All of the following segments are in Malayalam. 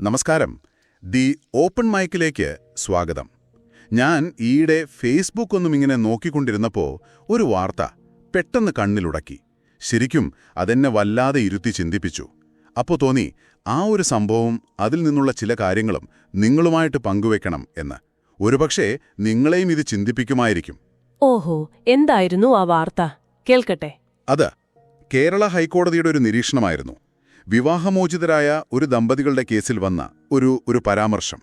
നമസ്കാരം. ദി ഓപ്പൺ മൈക്കിലേക്ക് സ്വാഗതം. ഞാൻ ഈയിടെ ഫേസ്ബുക്ക് ഒന്നും ഇങ്ങനെ നോക്കിക്കൊണ്ടിരുന്നപ്പോൾ ഒരു വാർത്ത പെട്ടെന്ന് കണ്ണിലുടക്കി. ശരിക്കും അതെന്നെ വല്ലാതെ ഇരുത്തി ചിന്തിപ്പിച്ചു. അപ്പോൾ തോന്നി ആ ഒരു സംഭവം അതിൽ നിന്നുള്ള ചില കാര്യങ്ങളും നിങ്ങളുമായിട്ട് പങ്കുവെക്കണം എന്ന്. ഒരുപക്ഷേ നിങ്ങളെയും ഇത് ചിന്തിപ്പിക്കുമായിരിക്കും. ഓഹോ എന്തായിരുന്നു ആ വാർത്ത? കേൾക്കട്ടെ. അത് കേരള ഹൈക്കോടതിയുടെ ഒരു നിരീക്ഷണമായിരുന്നു. വിവാഹമോചിതരായ ഒരു ദമ്പതികളുടെ കേസിൽ വന്ന ഒരു ഒരു പരാമർശം.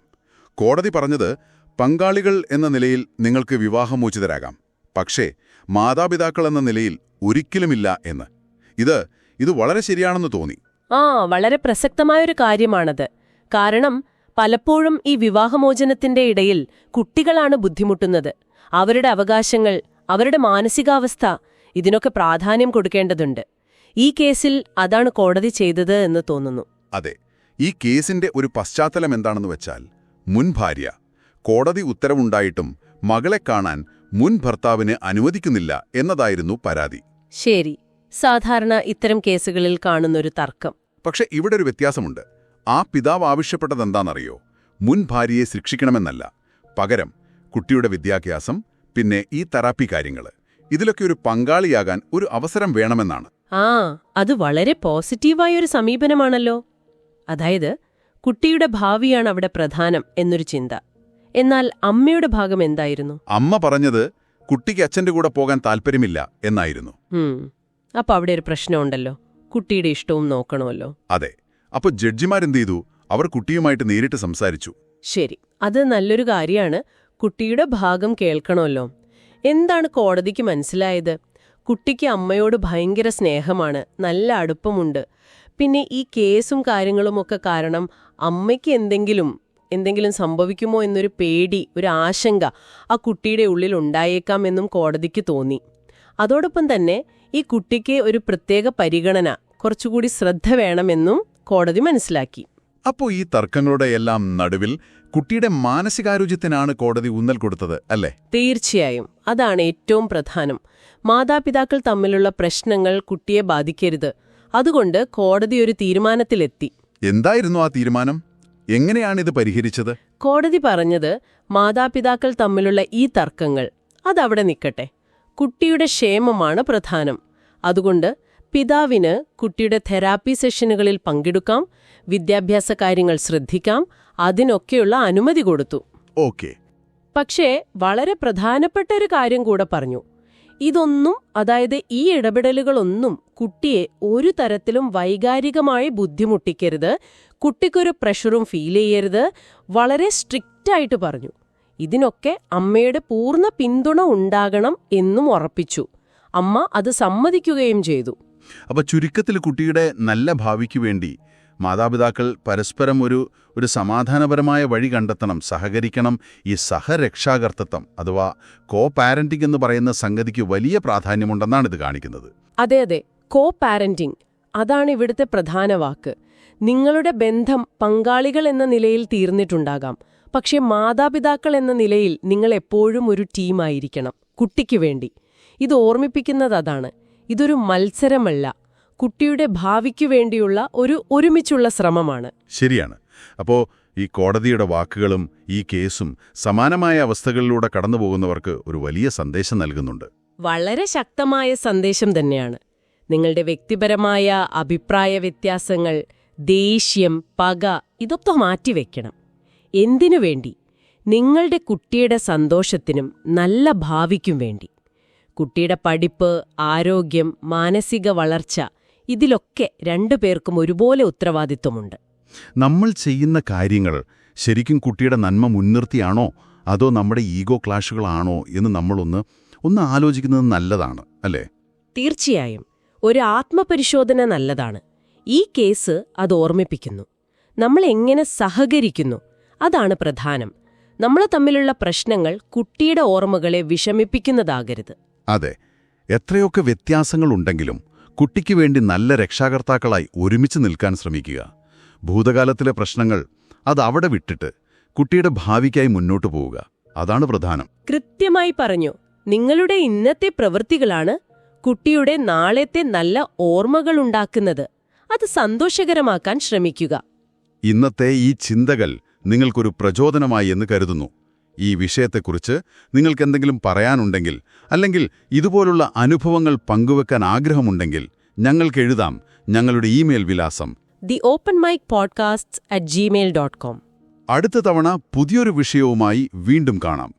കോടതി പറഞ്ഞത് പങ്കാളികൾ എന്ന നിലയിൽ നിങ്ങൾക്ക് വിവാഹമോചിതരാകാം. പക്ഷേ മാതാപിതാക്കൾ എന്ന നിലയിൽ ഒരിക്കലുമില്ല എന്ന്. ഇത് ഇത് വളരെ ശരിയാണെന്ന് തോന്നി. ആ വളരെ പ്രസക്തമായൊരു കാര്യമാണത്. കാരണം പലപ്പോഴും ഈ വിവാഹമോചനത്തിന്റെ ഇടയിൽ കുട്ടികളാണ് ബുദ്ധിമുട്ടുന്നത്. അവരുടെ അവകാശങ്ങൾ അവരുടെ മാനസികാവസ്ഥ ഇതിനൊക്കെ പ്രാധാന്യം കൊടുക്കേണ്ടതുണ്ട്. ഈ കേസിൽ അതാണ് കോടതി ചെയ്തത് എന്ന് തോന്നുന്നു. അതെ ഈ കേസിന്റെ ഒരു പശ്ചാത്തലം എന്താണെന്ന് വെച്ചാൽ മുൻ ഭാര്യ കോടതി ഉത്തരവുണ്ടായിട്ടും മകളെ കാണാൻ മുൻ ഭർത്താവിന് അനുവദിക്കുന്നില്ല എന്നതായിരുന്നു പരാതി. ശരി സാധാരണ ഇത്തരം കേസുകളിൽ കാണുന്നൊരു തർക്കം. പക്ഷെ ഇവിടെ ഒരു വ്യത്യാസമുണ്ട്. ആ പിതാവ് ആവശ്യപ്പെട്ടതെന്താണെന്നറിയോ? മുൻ ഭാര്യയെ ശിക്ഷിക്കണമെന്നല്ല. പകരം കുട്ടിയുടെ വിദ്യാഭ്യാസം പിന്നെ ഈ തെറാപ്പി കാര്യങ്ങൾ ഇതിലൊക്കെ ഒരു പങ്കാളിയാകാൻ ഒരു അവസരം വേണമെന്നാണ്. ആ അത് വളരെ പോസിറ്റീവായൊരു സമീപനമാണല്ലോ. അതായത് കുട്ടിയുടെ ഭാവിയാണ് അവിടെ പ്രധാനം എന്നൊരു ചിന്ത. എന്നാൽ അമ്മയുടെ ഭാഗം എന്തായിരുന്നു? അമ്മ പറഞ്ഞത് കുട്ടിക്ക് അച്ഛന്റെ കൂടെ പോകാൻ താല്പര്യമില്ല എന്നായിരുന്നു. അപ്പൊ അവിടെ ഒരു പ്രശ്നമുണ്ടല്ലോ. കുട്ടിയുടെ ഇഷ്ടവും നോക്കണമല്ലോ. അതെ അപ്പൊ ജഡ്ജിമാരെന്ത് ചെയ്തു അവർ കുട്ടിയുമായിട്ട് നേരിട്ട് സംസാരിച്ചു. ശരി അത് നല്ലൊരു കാര്യമാണ്. കുട്ടിയുടെ ഭാഗം കേൾക്കണമല്ലോ. എന്താണ് കോടതിക്ക് മനസ്സിലായത്? കുട്ടിക്ക് അമ്മയോട് ഭയങ്കര സ്നേഹമാണ്. നല്ല അടുപ്പമുണ്ട്. പിന്നെ ഈ കേസും കാര്യങ്ങളുമൊക്കെ കാരണം അമ്മയ്ക്ക് എന്തെങ്കിലും എന്തെങ്കിലും സംഭവിക്കുമോ എന്നൊരു പേടി ഒരു ആശങ്ക ആ കുട്ടിയുടെ ഉള്ളിൽ ഉണ്ടായേക്കാം എന്നും കോടതിക്ക് തോന്നി. അതോടൊപ്പം തന്നെ ഈ കുട്ടിക്ക് ഒരു പ്രത്യേക പരിഗണന കുറച്ചുകൂടി ശ്രദ്ധ വേണമെന്നും കോടതി മനസ്സിലാക്കി. അപ്പോൾ ഈ തർക്കങ്ങളുടെ എല്ലാം നടുവിൽ കുട്ടിയുടെ മാനസികാരോഗ്യത്തിനാണ് കോടതി ഊന്നൽ കൊടുത്തത് അല്ലേ? തീർച്ചയായും. അതാണ് ഏറ്റവും പ്രധാനം. മാതാപിതാക്കൾ തമ്മിലുള്ള പ്രശ്നങ്ങൾ കുട്ടിയെ ബാധിക്കരുത്. അതുകൊണ്ട് കോടതി ഒരു തീരുമാനത്തിലെത്തി. എന്തായിരുന്നു ആ തീരുമാനം? എങ്ങനെയാണ് ഇത് പരിഹരിച്ചത്? കോടതി പറഞ്ഞത് മാതാപിതാക്കൾ തമ്മിലുള്ള ഈ തർക്കങ്ങൾ. അതവിടെ നിൽക്കട്ടെ. കുട്ടിയുടെ ക്ഷേമമാണ് പ്രധാനം. അതുകൊണ്ട് പിതാവിന് കുട്ടിയുടെ തെറാപ്പി സെഷനുകളിൽ പങ്കെടുക്കാം വിദ്യാഭ്യാസ കാര്യങ്ങൾ ശ്രദ്ധിക്കാം അതിനൊക്കെയുള്ള അനുമതി കൊടുത്തു. ഓക്കെ. പക്ഷേ വളരെ പ്രധാനപ്പെട്ട ഒരു കാര്യം കൂടെ പറഞ്ഞു. ഇതൊന്നും അതായത് ഈ ഇടപെടലുകളൊന്നും കുട്ടിയെ ഒരു തരത്തിലും വൈകാരികമായി ബുദ്ധിമുട്ടിക്കരുത് കുട്ടിക്കൊരു പ്രഷറും ഫീൽ ചെയ്യരുത് വളരെ സ്ട്രിക്റ്റായിട്ട് പറഞ്ഞു. ഇതിനൊക്കെ അമ്മയുടെ പൂർണ പിന്തുണ ഉണ്ടാകണം എന്നും ഉറപ്പിച്ചു. അമ്മ അത് സമ്മതിക്കുകയും ചെയ്തു. അപ്പൊ ചുരുക്കത്തിൽ കുട്ടിയുടെ നല്ല ഭാവിക്ക് വേണ്ടി മാതാപിതാക്കൾ പരസ്പരം ഒരു ഒരു സമാധാനപരമായ വഴി കണ്ടെത്തണം സഹകരിക്കണം ഈ സഹരക്ഷാകർത്തത്വം അഥവാ കോ പാരന്റിംഗ് എന്ന് പറയുന്ന സംഗതിക്ക് വലിയ പ്രാധാന്യമുണ്ടെന്നാണ് ഇത് കാണിക്കുന്നത്. അതെ അതെ. കോ പാരന്റിംഗ് അതാണ് ഇവിടുത്തെ പ്രധാന വാക്ക്. നിങ്ങളുടെ ബന്ധം പങ്കാളികൾ എന്ന നിലയിൽ തീർന്നിട്ടുണ്ടാകാം. പക്ഷേ മാതാപിതാക്കൾ എന്ന നിലയിൽ നിങ്ങൾ എപ്പോഴും ഒരു ടീമായിരിക്കണം കുട്ടിക്ക് വേണ്ടി. ഇത് ഓർമ്മിപ്പിക്കുന്നത് അതാണ്. ഇതൊരു മത്സരമല്ല. കുട്ടിയുടെ ഭാവിക്കു വേണ്ടിയുള്ള ഒരു ഒരുമിച്ചുള്ള ശ്രമമാണ്. ശരിയാണ്. അപ്പോ ഈ കോടതിയുടെ വാക്കുകളും ഈ കേസും സമാനമായ അവസ്ഥകളിലൂടെ കടന്നുപോകുന്നവർക്ക് ഒരു വലിയ സന്ദേശം നൽകുന്നുണ്ട്. വളരെ ശക്തമായ സന്ദേശം തന്നെയാണ്. നിങ്ങളുടെ വ്യക്തിപരമായ അഭിപ്രായ വ്യത്യാസങ്ങൾ ദേഷ്യം പക ഇതൊക്കെ മാറ്റിവെക്കണം എന്തിനു വേണ്ടി? നിങ്ങളുടെ കുട്ടിയുടെ സന്തോഷത്തിനും നല്ല ഭാവിക്കും വേണ്ടി. കുട്ടിയുടെ പഠിപ്പ് ആരോഗ്യം മാനസിക വളർച്ച ഇതിലൊക്കെ രണ്ടു പേർക്കും ഒരുപോലെ ഉത്തരവാദിത്വമുണ്ട്. നമ്മൾ ചെയ്യുന്ന കാര്യങ്ങൾ ശരിക്കും കുട്ടിയുടെ നന്മ മുൻനിർത്തിയാണോ? അതോ നമ്മുടെ ഈഗോ ക്ലാഷുകളാണോ എന്ന് നമ്മളൊന്ന് ഒന്ന് ആലോചിക്കുന്നത് നല്ലതാണ് അല്ലേ? തീർച്ചയായും. ഒരു ആത്മപരിശോധന നല്ലതാണ്. ഈ കേസ് അത് ഓർമ്മിപ്പിക്കുന്നു. നമ്മൾ എങ്ങനെ സഹകരിക്കുന്നു? അതാണ് പ്രധാനം. നമ്മൾ തമ്മിലുള്ള പ്രശ്നങ്ങൾ കുട്ടിയുടെ ഓർമ്മകളെ വിഷമിപ്പിക്കുന്നതാകരുത്. അതെ എത്രയൊക്കെ വ്യത്യാസങ്ങളുണ്ടെങ്കിലും കുട്ടിക്ക് വേണ്ടി നല്ല രക്ഷാകർത്താക്കളായി ഒരുമിച്ച് നിൽക്കാൻ ശ്രമിക്കുക. ഭൂതകാലത്തിലെ പ്രശ്നങ്ങൾ അത് അവിടെ വിട്ടിട്ട് കുട്ടിയുടെ ഭാവിക്കായി മുന്നോട്ടു പോവുക. അതാണ് പ്രധാനം. കൃത്യമായി പറഞ്ഞു നിങ്ങളുടെ ഇന്നത്തെ പ്രവൃത്തികളാണ് കുട്ടിയുടെ നാളത്തെ നല്ല ഓർമ്മകളുണ്ടാക്കുന്നത്. അത് സന്തോഷകരമാക്കാൻ ശ്രമിക്കുക. ഇന്നത്തെ ഈ ചിന്തകൾ നിങ്ങൾക്കൊരു പ്രചോദനമായി എന്ന് കരുതുന്നു. ഈ വിഷയത്തെക്കുറിച്ച് നിങ്ങൾക്ക് എന്തെങ്കിലും പറയാനുണ്ടെങ്കിൽ അല്ലെങ്കിൽ ഇതുപോലുള്ള അനുഭവങ്ങൾ പങ്കുവെക്കാൻ ആഗ്രഹമുണ്ടെങ്കിൽ ഞങ്ങൾക്ക് എഴുതാം ഞങ്ങളുടെ ഇമെയിൽ വിലാസം the open mic podcast at Gmail dot com അടുത്ത തവണ പുതിയൊരു വിഷയവുമായി വീണ്ടും കാണാം.